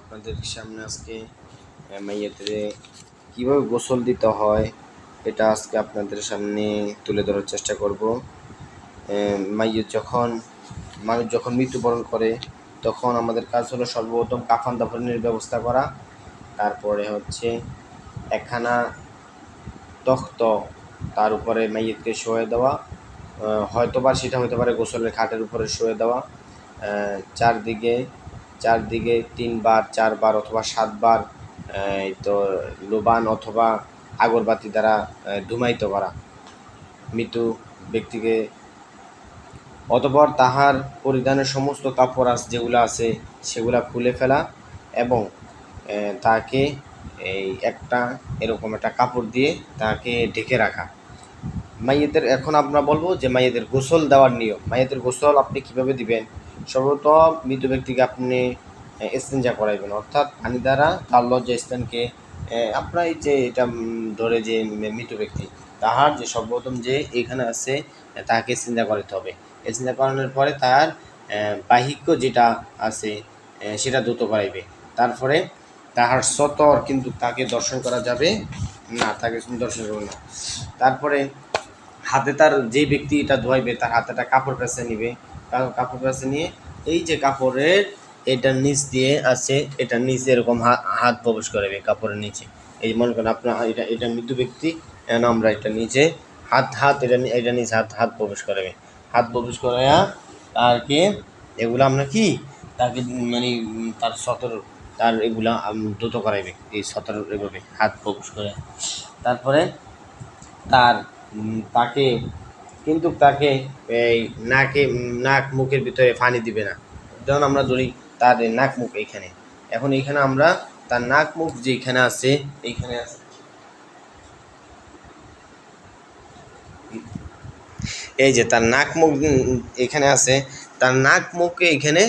আপনাদের সামনে আজকে আহ, মাইয়াদের কীভাবে গোসল দিতে হয় এটা আজকে আপনাদের সামনে তুলে ধরার চেষ্টা করব। মাইয়ের যখন মানুষ যখন মৃত্যুবরণ করে তখন আমাদের কাজ হলো সর্বপ্রথম কাফন দাফনের ব্যবস্থা করা। তারপরে হচ্ছে একখানা তখ্ত তার উপরে মাইয়তকে শোয়ে দেওয়া হয়তোবা সেটা হতে পারে গোসলের খাটের উপরে শুয়ে দেওয়া চারদিকে চারদিকে তিনবার, চারবার অথবা সাতবার এই তো লোবান অথবা আগরবাতি দ্বারা ধুমায়িত করা। মৃত্যু ব্যক্তিকে অতপর তাহার পরিধানের সমস্ত কাপড় আস যেগুলো আছে সেগুলা খুলে ফেলা এবং তাকে এই একটা এরকম একটা কাপড় দিয়ে তাকে ঢেকে রাখা। মাইয়েদের, এখন আমরা বলব যে মাইয়েদের গোসল দেওয়ার নিয়ম। মাইয়েদের গোসল আপনি কীভাবে দিবেন? সর্বপ্রথম মৃত ব্যক্তিকে আপনি এস্তেঞ্জা করাইবেন। অর্থাৎ পানি দ্বারা তার লজ্জা স্থানকে আপনার যে এটা ধরে যে মৃত ব্যক্তি, তাহার যে সর্বপ্রথম যে এখানে আছে তাকে এস্তেঞ্জা করাতে হবে। এস্তেঞ্জা করানোর পরে তার বাহিক্য যেটা আছে সেটা দ্রুত করাইবে। তারপরে তাহার সতর কিন্তু তাকে দর্শন করা যাবে। না, তাকে দর্শন করবে না। তারপরে হাতে তার যে ব্যক্তি এটা ধোয়াইবে, তার হাতে একটা কাপড় পেঁচে নিবে। কাপড় পেঁচে নিয়ে, এই যে কাপড়ের এটার নিচ দিয়ে আছে এটার নিচে এরকম হাত প্রবেশ করাবে কাপড়ের নিচে। এই মনে করেন আপনার এটা এটা মৃত্যু ব্যক্তি, এখন আমরা এটা নিচে হাত হাত, এটা এটা নিচে হাত হাত প্রবেশ করাবে হাত প্রবেশ করাইয়া তারকে, এগুলো আমরা কি? তাকে মানে তার সতর, তার এগুলা দ্রুত করাইবে এই সতর এভাবে হাত প্রবেশ করে। তারপরে তার তাকে কিন্তু তাকে এই নাকে, নাক মুখের ভিতরে পানি দিবে না। যেমন আমরা ধরি তার নাক মুখ এইখানে। এখন এইখানে আমরা তার নাক মুখ যেখানে আছে, এইখানে আছে। এই যে তার নাক মুখ এখানে আছে, তার নাক মুখকে এখানে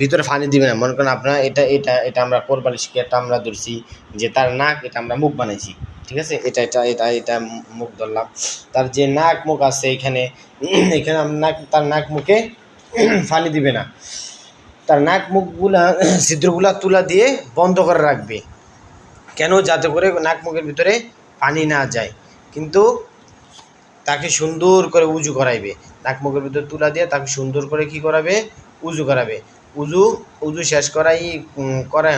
ভিতরে ফানি দিবে না। মনে করেন আপনার এটা এটা এটা আমরা কোরবানি শিখে আমরা ধরছি, যে তার নাক, এটা আমরা মুখ বানাইছি। ঠিক আছে? এটা এটা এটা এটা মুখ ধরলাম। তার যে নাক মুখ আছে এখানে এখানে নাক, তার নাক মুখে পানি দিবে না। তার নাক মুখগুলা, ছিদ্রগুলা তুলা দিয়ে বন্ধ করে রাখবে। কেন? যাতে করে নাক মুখের ভিতরে পানি না যায়। কিন্তু তাকে সুন্দর করে উজু করাইবে। নাক মুখের ভিতরে তুলা দিয়ে তাকে সুন্দর করে কি করাবে? উজু করাবে। উজু উজু শেষ করাই করা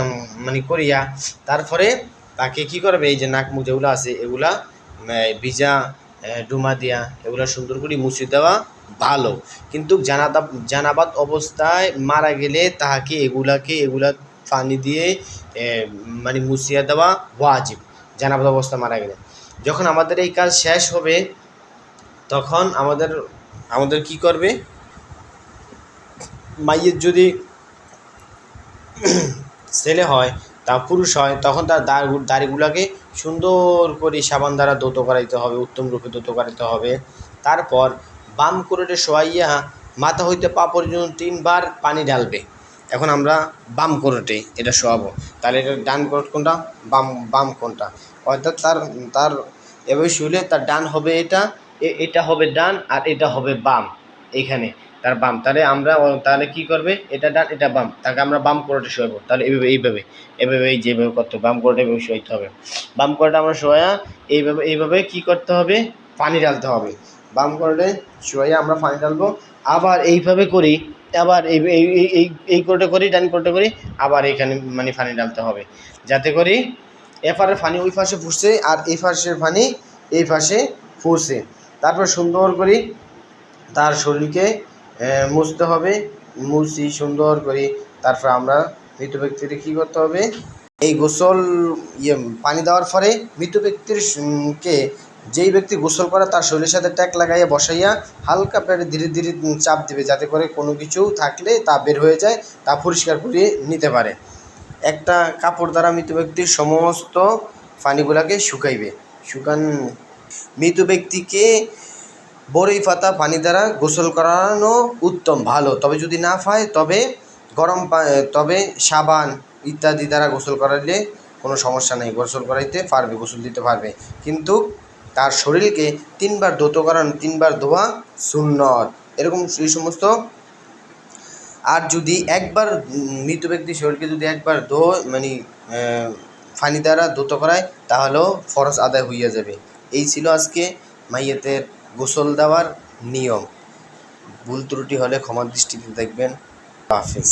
মানে করিয়া তারপরে তাকে কি করবে? এই যে নাক মুখ যেগুলো আছে, এগুলা ভিজা ডুমা দিয়া, এগুলা সুন্দর করে মুছে দেওয়া ভালো। কিন্তু জানাদা, জানাবাদ অবস্থায় মারা গেলে তাহাকে এগুলাকে, এগুলা পানি দিয়ে মানে মুছিয়ে দেওয়া ওয়াজিব। জানাবাদ অবস্থায় মারা গেলে। যখন আমাদের এই কাজ শেষ হবে, তখন আমাদের আমাদের কি করবে? মাইয়ের যদি ছেলে হয় তা পুরুষ হয়, তখন তার দাড়ি দাড়িগুলোকে সুন্দর করে সাবান দ্বারা দৌত করাইতে হবে, উত্তম রূপে দৌত করাইতে হবে। তারপর বাম করে শোয়াইয়া মাথা হইতে পা পর্যন্ত তিনবার পানি ঢালবে। এখন আমরা বাম কোরটে এটা শোয়াবো। তাহলে এটা ডান কোরট কোনটা? বাম বাম কোনটা? অর্থাৎ তার তার এভাবে শুলে তার ডান হবে এটা এটা হবে ডান আর এটা হবে বাম। এইখানে তার বাম, তাহলে আমরা তাহলে কি করবে? এটা ডান, এটা বাম। তাকে আমরা বাম কোরটে শোয়াবো। তাহলে এইভাবে এইভাবে এভাবে এই যেভাবে করতে বাম কোরটে এভাবে শোয়াইতে হবে। বাম কোরটে আমরা শোয়া, এইভাবে এইভাবে কি করতে হবে? পানি ঢালতে হবে। বাম কোরটে শোয়া আমরা পানি ঢালবো। আবার এইভাবে করি, আবার এই এই, এই- কোরটে করি, ডান কোরটে করি, আবার এখানে মানে পানি ঢালতে হবে। যাতে করি এপারের পানি ওই পাশে ফুটছে আর এই পাশের পানি এই পাশে ফুটছে তারপর সুন্দর করে তার শরীরকে মুছতে হবে। মুছি সুন্দর করে তারপর আমরা মৃত ব্যক্তিকে কী করতে হবে? এই গোসল ইয়ে পানি দেওয়ার পরে মৃত ব্যক্তির কে যেই ব্যক্তি গোসল করে তার শরীরের সাথে ট্যাক লাগাইয়া বসাইয়া হালকা পেটে ধীরে ধীরে চাপ দিবে যাতে করে কোনো কিছু থাকলে তা বের হয়ে যায়, তা পরিষ্কার করে নিতে পারে। একটা কাপড় দ্বারা মৃত ব্যক্তির সমস্ত পানিগুলাকে শুকাইবে। শুকান মৃত ব্যক্তিকে বরই পাতা পানি দ্বারা গোসল করানো উত্তম, ভালো। তবে যদি না ফায় তবে গরম তবে সাবান ইত্যাদি দ্বারা গোসল করালে কোনো সমস্যা নেই। গোসল করাইতে পারবে, গোসল দিতে পারবে। কিন্তু তার শরীরকে তিনবার দোত করানো, তিনবার ধোয়া সুন্নত। এরকম এই সমস্ত আর যদি একবার মৃত ব্যক্তির শরীরকে যদি একবার ধো মানে ফানি দ্বারা দ্রুত করায়, তাহলেও ফরস আদায় হইয়া যাবে। এই ছিল আজকে মাইয়েতের গোসল দেওয়ার নিয়ম। ভুল ত্রুটি হলে ক্ষমার দৃষ্টিতে দেখবেন। হাফেজ।